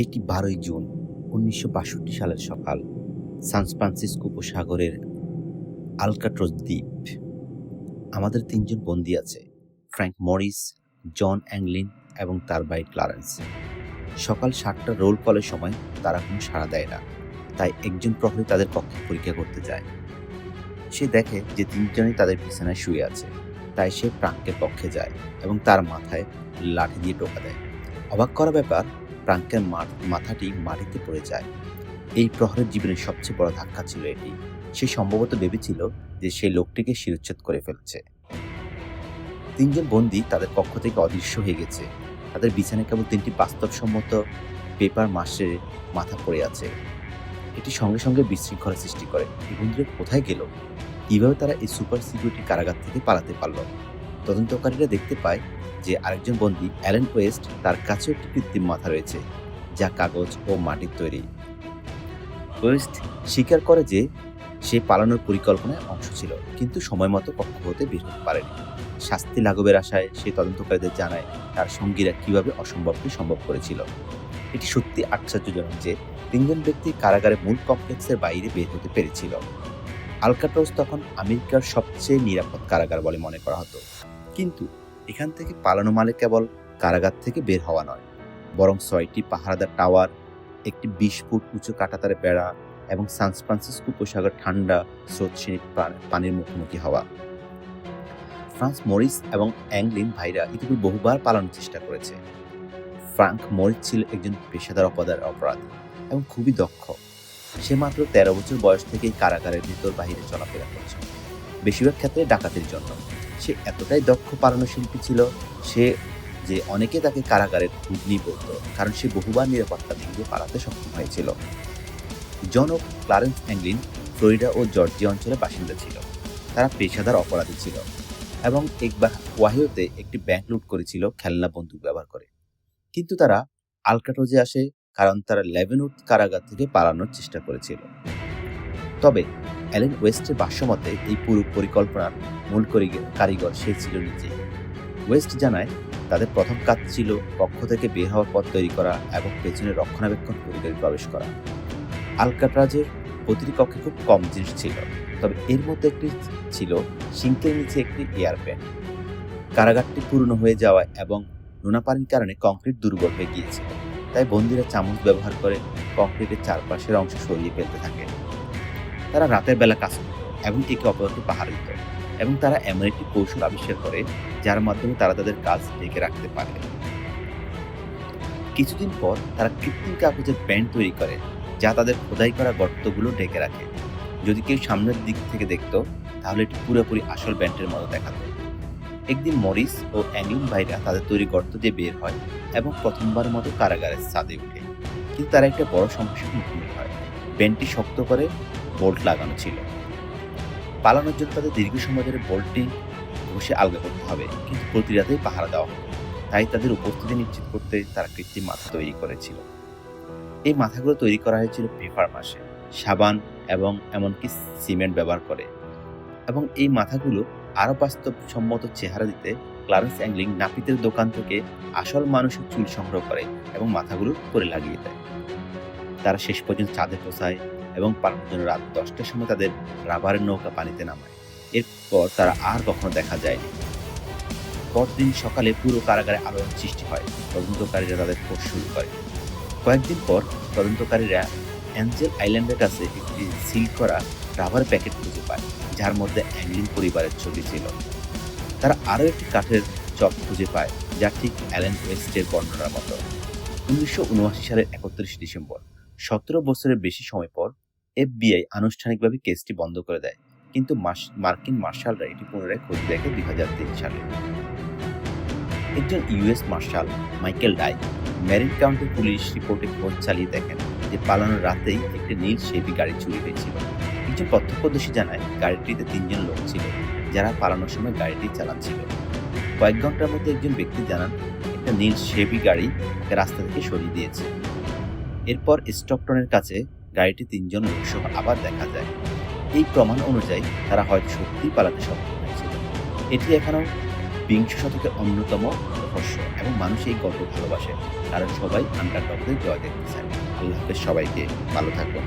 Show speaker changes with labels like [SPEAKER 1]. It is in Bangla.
[SPEAKER 1] এটি বারোই জুন, উনিশশো বাষট্টি সালের সকাল, সান ফ্রান্সিসকো উপসাগরের আলকাট্রোজ দ্বীপ। আমাদের তিনজন বন্দী আছে, ফ্র্যাঙ্ক মরিস, জন অ্যাংলিন এবং তার ভাই ক্লারেন্স। সকাল সাতটা রোল কলের সময় তারা কোনো সাড়া দেয় না, তাই একজন প্রহরী তাদের কক্ষে পরীক্ষা করতে যায়। সে দেখে যে তিনজনই তাদের বিছানায় শুয়ে আছে, তাই সে প্রাঙ্কের পক্ষে যায় এবং তার মাথায় লাঠি দিয়ে টোকা দেয়। অবাক করা ব্যাপার প্রাঙ্কের মাথাটি মাটিতে পড়ে যায়। এই প্রহরের জীবনের সবচেয়ে বড় ধাক্কা ছিল এটি। সে সম্ভবত ভেবেছিল যে সে লোকটিকে শিরোচ্ছেদ করে ফেলছে। তিনজন বন্দি তাদের কক্ষ থেকে অদৃশ্য হয়ে গেছে। তাদের বিছানায় কেবল তিনটি বাস্তবসম্মত পেপার মাসে মাথা পড়ে আছে। এটি সঙ্গে সঙ্গে বিশৃঙ্খলা সৃষ্টি করে। এই বন্দীরা কোথায় গেল? কীভাবে তারা এই সুপার সিকিউরিটি কারাগার থেকে পালাতে পারল? তদন্তকারীরা দেখতে পায় যে আরেকজন বন্দী অ্যালেন ওয়েস্ট তার কাছেও একটি কৃত্রিম মাথা রয়েছে, যা কাগজ ও মাটির তৈরি। ওয়েস্ট স্বীকার করে যে সে পালানোর পরিকল্পনায় অংশ ছিল, কিন্তু সময় মতো কক্ষ হতে বের হতে পারেনি। শাস্তি লাঘবের আশায় সে তদন্তকারীদের জানায় তার সঙ্গীরা কীভাবে অসম্ভবকে সম্ভব করেছিল। এটি সত্যি আশ্চর্যজনক যে তিনজন ব্যক্তি কারাগারে মূল কমপ্লেক্সের বাইরে বের হতে পেরেছিল। আলকাট্রোজ তখন আমেরিকার সবচেয়ে নিরাপদ কারাগার বলে মনে করা হতো। কিন্তু এখান থেকে পালানো মানে কেবল কারাগার থেকে বের হওয়া নয়, বরং ছয়টি পাহারাদার টাওয়ার, একটি বিশ ফুট উঁচু কাটাতারে বেড়া এবং সান ফ্রান্সিসকো উপসাগর ঠান্ডা, স্রোতসিনী পানির মুখোমুখি হওয়া। ফ্রান্স মরিস এবং অ্যাংলিন ভাইরা ইতিপূর্বে বহুবার পালানোর চেষ্টা করেছে। ফ্রাঙ্ক মরিস ছিল একজন পেশাদার অপরাধ অপরাধী এবং খুবই দক্ষ। সে মাত্র তেরো বছর বয়স থেকেই কারাগারের ভিতর বাহিরে চলাফেরা করছে। বেশিরভাগ ক্ষেত্রে ডাকাতির জন্য। সে এতটাই দক্ষ পালানো শিল্পী ছিল, সে যে অনেকে তাকে কারাগারে ঘুগনি বলত, কারণ সে বহুবার নিরাপত্তা ভেঙে পালাতে সক্ষম হয়েছিল। জন ও ক্লারেন্স অ্যাংলিন ফ্লোরিডা ও জর্জিয়া অঞ্চলের বাসিন্দা ছিল। তারা পেশাদার অপরাধী ছিল এবং একবার ওয়াহিওতে একটি ব্যাংক লুট করেছিল, খেলনা বন্দুক ব্যবহার করে। কিন্তু তারা আলকাটোজে আসে, কারণ তারা লেভেনউড কারাগার থেকে পালানোর চেষ্টা করেছিল। তবে অ্যালেন ওয়েস্টের ভাষ্যমতে, এই পুরো পরিকল্পনার মূল করি- কারিগর সে ছিল নিজে। ওয়েস্ট জানায়, তাদের প্রথম কাজ ছিল কক্ষ থেকে বের হওয়ার পথ তৈরি করা এবং পেছনে রক্ষণাবেক্ষণ পরিবারে প্রবেশ করা। আলকাট্রাজের প্রতিটি কক্ষে খুব কম জিনিস ছিল, তবে এর মধ্যে একটি ছিল সিঙ্কের নিচে একটি এয়ার প্যান কারাগারটি পুরনো হয়ে যাওয়ায় এবং নোনা পানির কারণে কংক্রিট দুর্বল হয়ে গিয়েছিল, তাই বন্দীরা চামচ ব্যবহার করে কংক্রিটের চারপাশের অংশ সরিয়ে ফেলতে থাকে। তারা রাতের বেলা কাজ করত এবং একে অপরকে পাহারা দিত এবং তারা এমন একটি কৌশল আবিষ্কার করে যার মাধ্যমে তারা তাদের কাজ ঢেকে রাখতে পারে। কিছুদিন পর তারা কৃত্রিম কাগজের ব্যান্ড তৈরি করে, যা তাদের খোদাই করা গর্তগুলো ঢেকে রাখে। যদি কেউ সামনের দিক থেকে দেখত, তাহলে এটি পুরোপুরি আসল ব্যান্ডের মতো দেখাতো। একদিন মরিস ও অ্যাংলিন ভাইরা তাদের তৈরি গর্ত দিয়ে বের হয় এবং প্রথমবার মতো কারাগারের ছাদে উঠে কিন্তু তারা একটা বড় সমস্যার মুখোমুখি হয়। ব্যান্ডটি শক্ত করে বোল্ট লাগানো ছিল। পালানোর জন্য তাদের দীর্ঘ সময় ধরে বোল্টটি ঘষে আলগা করতে হবে, কিন্তু প্রতি রাতেই পাহারা দেওয়া হতো। তাই তাদের উপস্থিতি নিশ্চিত করতে তারা কৃত্রিম মাথা তৈরি করেছিল। এই মাথাগুলো তৈরি করা হয়েছিল পেপার মাসে, সাবান এবং এমনকি সিমেন্ট ব্যবহার করে। এবং এই মাথাগুলো আরও বাস্তবসম্মত চেহারা দিতে ক্লারেন্স অ্যাংলিং নাপিতের দোকান থেকে আসল মানুষের চুল সংগ্রহ করে এবং মাথাগুলো করে লাগিয়ে দেয়। তারা শেষ পর্যন্ত চাঁদে পোষায় এবং পালানোর জন্য রাত দশটার সময় তাদের রাবারের নৌকা পানিতে নামায়। এরপর তারা আর কখনো দেখা যায়নি। পরদিন সকালে পুরো কারাগারে আলোড়ন সৃষ্টি হয়। তদন্তকারীরা তাদের খোঁজ শুরু করে। কয়েকদিন পর তদন্তকারীরা অ্যাঞ্জেল আইল্যান্ডের কাছে একটি সিল করা রাবার প্যাকেট খুঁজে পায়, যার মধ্যে অ্যাংলিং পরিবারের ছবি ছিল। তারা আরও একটি কাঠের চক খুঁজে পায়, যা ঠিক অ্যালেন ওয়েস্টের বর্ণনার মতো। উনিশশো উনআশি সালের একত্রিশ ডিসেম্বর, সতেরো বছরের বেশি সময় পর এফবিআই আনুষ্ঠানিকভাবে কেসটি বন্ধ করে দেয়। কিন্তু মার্কিন মার্শালরা এটি পুনরায় খোঁজ দেখে দুই হাজার তিন সালে। একজন US marshal, Michael Dye Marin county police রিপোর্টে খোঁজ চালিয়ে দেখেন যে পালানোর রাতেই একটি নীল শেভি গাড়ি চুরি হয়েছিল। একজন প্রত্যক্ষদর্শী জানায় গাড়িটিতে তিনজন লোক ছিল, যারা পালানোর সময় গাড়িটি চালাচ্ছিল। কয়েক ঘণ্টার মধ্যে একজন ব্যক্তি জানান, একটা নীল শেভি গাড়ি রাস্তা থেকে সরিয়ে দিয়েছে। এরপর স্টকটনের কাছে গাড়িটি তিনজন লোকসহ আবার দেখা যায়। এই প্রমাণ অনুযায়ী তারা হয়তো সত্যিই পালাতে সক্ষম হয়েছিল এটি এখনও বিংশ শতকের অন্যতম রহস্য এবং মানুষ এই গল্প ভালোবাসে। কারণ সবাই আন্ডারডগদের জয় দেখতে চায়। আল্লাহ সবাইকে ভালো থাকুন